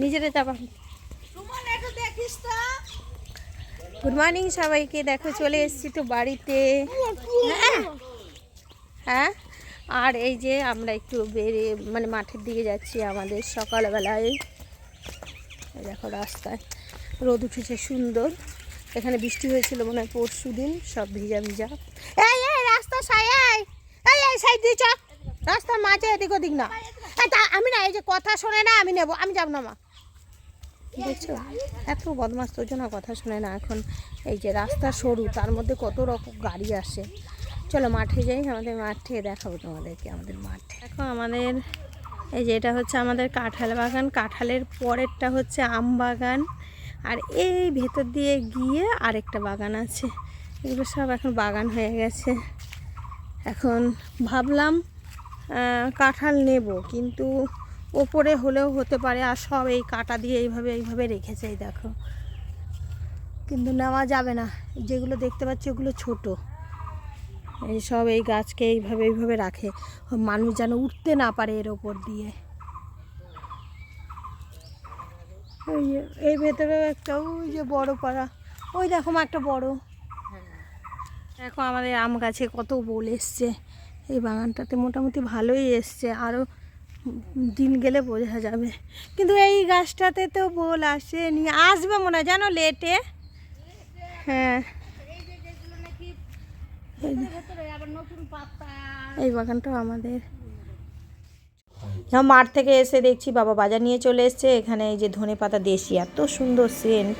নিজেরা চাপা। Good morning সবাইকে। দেখো চলে এসেছি তো বাড়িতে। হ্যাঁ? আর এই যে আমরা একটু বেরিয়ে মানে মাঠের দিকে যাচ্ছি আমাদের সকালবেলায়। দেখো রাস্তায়। রোদ উঠেছে সুন্দর। এখানে বৃষ্টি হয়েছিল মনে হয় পরশু দিন সব ভিজা ভিজা। এই এই রাস্তা সাই এই। এই এই সাইড দিয়ে চ। রাস্তার মাঝে এদিক ওদিক না। আমি না, এই যে কথা শোনে না, আমি নেব। আমি যাব না, মা। দেখছ? এত বদমাস তোর জন্য কথা শোনে না। এখন এই যে রাস্তা সরু, তার মধ্যে কত রকম গাড়ি আসে। চলো মাঠে যাই, আমাদের মাঠে দেখাবো তোমাদেরকে, আমাদের মাঠে। দেখো আমাদের, এই যে এটা হচ্ছে আমাদের কাঁঠাল বাগান। কাঁঠালের পরেরটা হচ্ছে আম বাগান। আর এই ভেতর দিয়ে গিয়ে আরেকটা বাগান আছে। এগুলো সব এখন বাগান হয়ে গেছে। এখন ভাবলাম কাঁঠাল নেব, কিন্তু ওপরে হলেও হতে পারে, আর সব এই কাটা দিয়ে এইভাবে এইভাবে রেখেছে, এই দেখো। কিন্তু নেওয়া যাবে না, যেগুলো দেখতে পাচ্ছি ওগুলো ছোট। এই সব এই গাছকে এইভাবে এইভাবে রাখে, মানুষ যেন উঠতে না পারে এর ওপর দিয়ে। ওই এই ভেতরে একটা, ওই যে বড় পাড়া। ওই দেখো একটা বড়। দেখো আমাদের আম গাছে কত বোল এসছে। এই বাগানটাতে মোটামুটি ভালোই এসছে আরও দিন গেলে বোঝা যাবে। কিন্তু এই গাছটাতে তো বোল আসেনি, আসবে মনে হয়, জানো লেটে? হ্যাঁ। এই বাগানটাও আমাদের। মাঠ থেকে এসে দেখছি বাবা বাজার নিয়ে চলে এসছে, এখানে এই যে ধনে পাতা দেশি, এত সুন্দর সেন্ট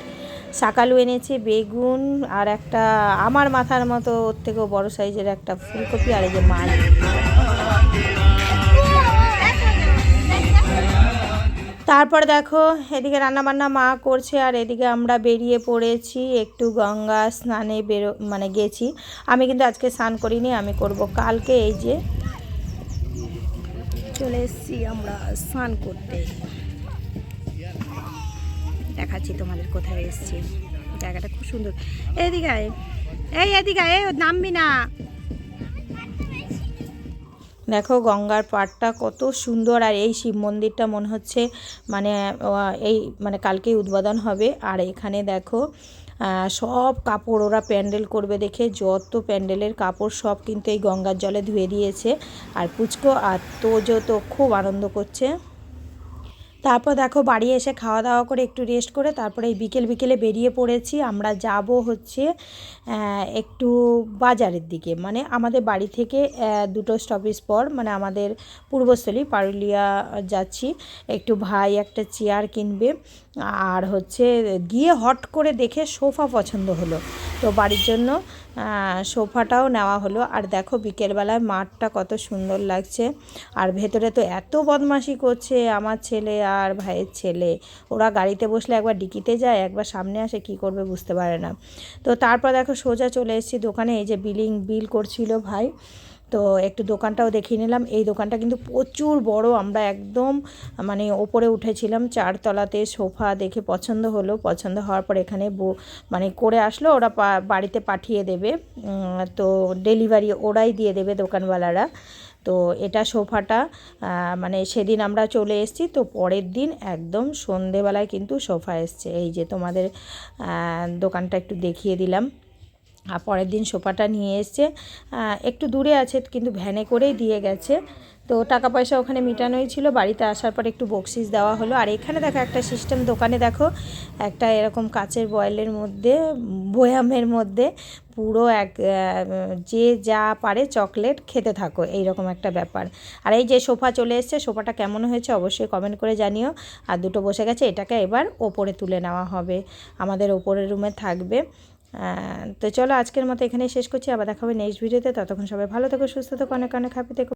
শাকালু এনেছে, বেগুন আর একটা আমার মাথার মতো, ওর থেকেও বড় সাইজের একটা ফুলকপি আর এই যে মাছ। তারপর দেখো, এদিকে রান্নাবান্না মা করছে আর এদিকে আমরা বেরিয়ে পড়েছি, একটু গঙ্গা স্নানে বেরো মানে গেছি। আমি কিন্তু আজকে স্নান করিনি, আমি করব কালকে, এই যে। চলে এসেছি আমরা স্নান করতে। দেখাচ্ছি, তোমাদের কোথায় এসেছি। জায়গাটা খুব সুন্দর। এদিকে। এই এদিকে এই নামবি না। দেখো গঙ্গার পাড়টা কত সুন্দর, আর এই শিব মন্দিরটা মনে হচ্ছে মানে এই মানে কালকেই উদ্বোধন হবে। আর এখানে দেখো সব কাপড় ওরা প্যান্ডেল করবে দেখে, যত প্যান্ডেলের কাপড় সব কিন্তু এই গঙ্গার জলে ধুয়ে দিয়েছে। আর পুচকো আর তোজো তো খুব আনন্দ করছে। তারপর দেখো বাড়ি এসে খাওয়া দাওয়া করে একটু রেস্ট করে তারপরে এই বিকেল বিকেলে বেরিয়ে পড়েছি। আমরা যাব হচ্ছে একটু বাজারের দিকে। মানে আমাদের বাড়ি থেকে দুটো স্টপেজ পর মানে আমাদের পূর্বস্থলী পারুলিয়া যাচ্ছি। একটু ভাই একটা চেয়ার কিনবে। আর হচ্ছে গিয়ে হট করে দেখে সোফা পছন্দ হলো। তো বাড়ির জন্য সোফাটাও নেওয়া হলো। আর দেখো বিকেলবেলায় মাঠটা কত সুন্দর লাগছে। আর ভেতরে তো এত বদমাশি করছে আমার ছেলে আর ভাইয়ের ছেলে। ওরা গাড়িতে বসলে একবার ডিকিতে যায়, একবার সামনে আসে, কি করবে বুঝতে পারে না। তো তারপর দেখো সোজা চলে এসেছি দোকানে, এই যে বিলিং, বিল করছিল ভাই। তো একটু দোকানটাও দেখিয়ে নিলাম। এই দোকানটা কিন্তু প্রচুর বড়। আমরা একদম মানে ওপরে উঠেছিলাম, চারতলাতে সোফা দেখে পছন্দ হলো। পছন্দ হওয়ার পর এখানে মানে করে আসলো, ওরা বাড়িতে পাঠিয়ে দেবে। তো ডেলিভারি ওরাই দিয়ে দেবে দোকানওয়ালারা। তো এটা সোফাটা মানে সেদিন আমরা চলে এসেছি, তো পরের দিন একদম সন্ধেবেলায় কিন্তু সোফা এসছে। এই যে তোমাদের দোকানটা একটু দেখিয়ে দিলাম। আর পরের দিন সোফাটা নিয়ে এসছে। একটু দূরে আছে, কিন্তু ভ্যানে করেই দিয়ে গেছে। তো টাকা পয়সা ওখানে মিটানোই ছিল। বাড়িতে আসার পর একটু বকশিস দেওয়া হলো। আর এখানে দেখো একটা সিস্টেম দোকানে দেখো, একটা এরকম কাচের বয়েলের মধ্যে, বয়ামের মধ্যে পুরো এক যে যা পারে চকলেট খেতে থাকো। এইরকম একটা ব্যাপার। আর এই যে সোফা চলে এসছে, সোফাটা কেমন হয়েছে অবশ্যই কমেন্ট করে জানিও। আর দুটো বসে গেছে, এটাকে এবার ওপরে তুলে নেওয়া হবে। আমাদের ওপরের রুমে থাকবে। তো চলো আজকের মতো এখানেই শেষ করছি। আবার দেখা হবে নেক্সট ভিডিওতে ততক্ষণ সবাই ভালো থেকো, সুস্থ থেকো, অনেক অনেক হ্যাপি থেকো।